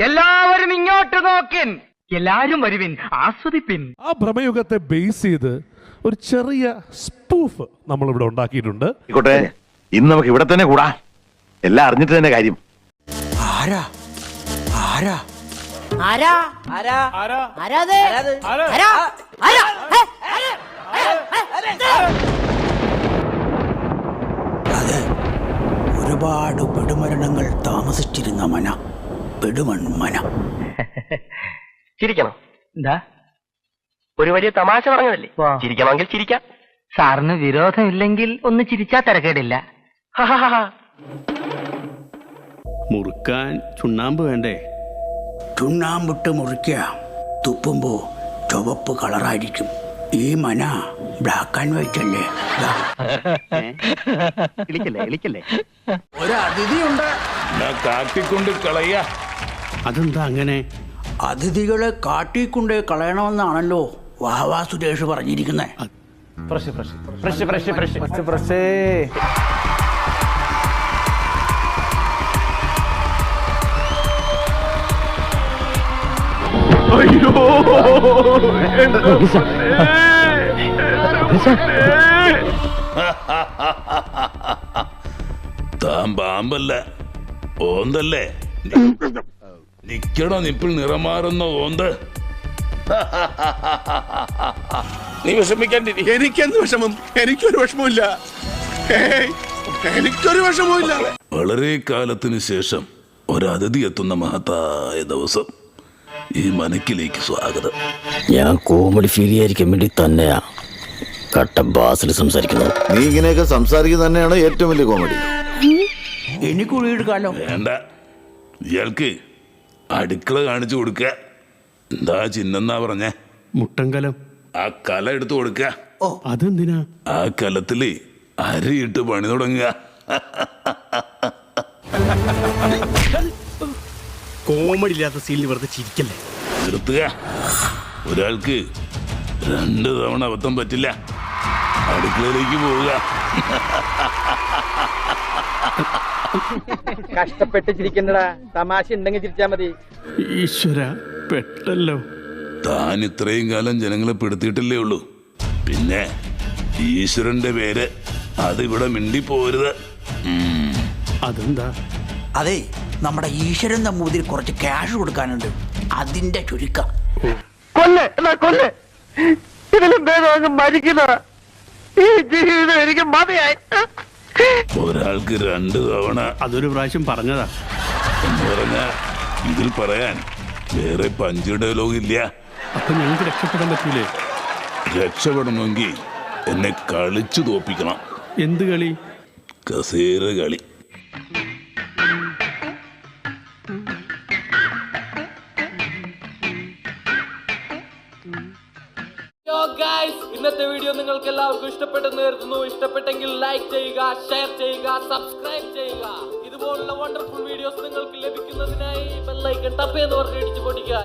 എല്ലാവരും ഇങ്ങോട്ട് നോക്കിൻ. എല്ലാരും വരുവിൻ ആസ്വദിപ്പിൻ. ആ ഭ്രമയുഗത്തെ ബേസ് ചെയ്ത് ഒരു ചെറിയ സ്പൂഫ് നമ്മൾ ഇവിടെ ഉണ്ടാക്കിയിട്ടുണ്ട്. ആയിക്കോട്ടെ ഇന്ന് നമുക്ക് ഇവിടെ തന്നെ കൂടാ. എല്ലാം അറിഞ്ഞിട്ട് തന്നെ കാര്യം. ആരാ? ആരാ? ആരാ? ആരാ? ആരാത്? ആരാ? ആരാ? ഹേ, അത് ഒരുപാട് പെടുമരണങ്ങൾ താമസിച്ചിരുന്ന മന. പെടുമൺ മന ചിരിക്കണം. എന്താ? ഒരു വലിയ തമാശ പറഞ്ഞതല്ലേ? ചിരിക്കണമെങ്കിൽ ചിരിക്കാം. സാറിന് വിരോധമില്ലെങ്കിൽ ഒന്ന് ചിരിച്ചാ തിരക്കേടില്ല. മുറുക്കാൻ ചുണ്ണാമ്പ് വേണ്ടേ? ചുണ്ണാമ്പിട്ട് മുറിക്കുക. തുപ്പുമ്പോ ചുവപ്പ് കളറായിരിക്കും. ഈ മന ബ്ലാക്ക് ആൻഡ് വൈറ്റ് അല്ലേ? ഒരതിഥിയുണ്ട് കാട്ടിക്കൊണ്ട് കളയ. അതെന്താ അങ്ങനെ? അതിഥികളെ കാട്ടിക്കൊണ്ടേ കളയണമെന്നാണല്ലോ വാവാ സുരേഷ് പറഞ്ഞിരിക്കുന്നത് താൻ പാമ്പല്ല? ഓന്തല്ലേ? നിക്കണോ നിപ്പിൽ നിറമാറുന്ന ഓന്ത്. നീ വിഷമിക്കാണ്ടിരി എനിക്കെന്ത് വിഷമം? എനിക്കൊരു വിഷമമില്ല എനിക്കൊരു വിഷമമില്ല വളരെ കാലത്തിന് ശേഷം ഒരതിഥി എത്തുന്ന മഹത്തായ ദിവസം. ഈ മനക്കിലേക്ക് സ്വാഗതം. ഞാൻ കോമഡി ഫീൽ ചെയ്യാതിരിക്കാൻ വേണ്ടി തന്നെയാ കട്ട ബാസിൽ സംസാരിക്കുന്നത്. നീ ഇങ്ങനെയൊക്കെ സംസാരിക്കുന്ന തന്നെയാണ് ഏറ്റവും വലിയ കോമഡി. എനിക്ക് കാലം. വേണ്ട. ഇയാൾക്ക് അടുക്കള കാണിച്ചു കൊടുക്ക എന്താ ചിഹ്നെന്നാ പറഞ്ഞേ? മുട്ടങ്കലം. ആ കല എടുത്തു കൊടുക്ക അതെന്തിനാ? ആ കലത്തിൽ അരിയിട്ട് പണി തുടങ്ങുക. കോമഡി ഇല്ലാത്ത സീനിൽ വെറുതെ ചിരിക്കല്ലേ? നിർത്തുക. ഒരാൾക്ക് രണ്ട് തവണ അബദ്ധം പറ്റില്ല. അടുക്കളയിലേക്ക് പോവുക. കഷ്ടപ്പെട്ട് ചിരിക്കണ്ടടാ തമാശ ഉണ്ടെങ്കിൽ ചിരിച്ചാ മതി. ഈശ്വര പെട്ടല്ലോ. താൻ ഇത്രയും കാലം ജനങ്ങളെ പെടുത്തിയിട്ടില്ലേ ഉള്ളൂ. പിന്നെ ഈശ്വരന്റെ പേര് അതിവിടെ മിണ്ടി പോരുത് അതെന്താ? അതെ നമ്മുടെ ഈശ്വരൻ നമ്പൂതിരി കുറച്ച് ക്യാഷ് കൊടുക്കാനുണ്ട്. അതിന്റെ ചുരുക്കം. കൊല്ല് ഇതിലും ഭേദം അങ്ങ് മരിക്കുന്ന ഈ ജീവിതം എനിക്ക് മതിയായി. ഒരാൾക്ക് രണ്ട് തവണ അതൊരു പ്രാവശ്യം പറഞ്ഞതാ. എന്ന് പറഞ്ഞാ ഇതിൽ പറയാൻ വേറെ പഞ്ച് ഡയലോഗ് ഇല്ല. അപ്പൊ ഞങ്ങൾക്ക് രക്ഷപ്പെടാൻ പറ്റൂലേ? രക്ഷപ്പെടണമെങ്കിൽ എന്നെ കളിച്ചു തോപ്പിക്കണം. എന്ത് കളി? കസേര കളി. ഇന്നത്തെ വീഡിയോ നിങ്ങൾക്ക് എല്ലാവർക്കും ഇഷ്ടപ്പെട്ടെന്ന് കരുതുന്നു. ഇഷ്ടപ്പെട്ടെങ്കിൽ ലൈക്ക് ചെയ്യുക ഷെയർ ചെയ്യുക സബ്സ്ക്രൈബ് ചെയ്യുക. ഇതുപോലുള്ള വണ്ടർഫുൾ വീഡിയോസ് നിങ്ങൾക്ക് ലഭിക്കുന്നതിനായി ബെല്ലൈക്കൺ ടപ്പ് എന്ന് പറഞ്ഞ് ഇടിച്ചു പൊടിക്കുക.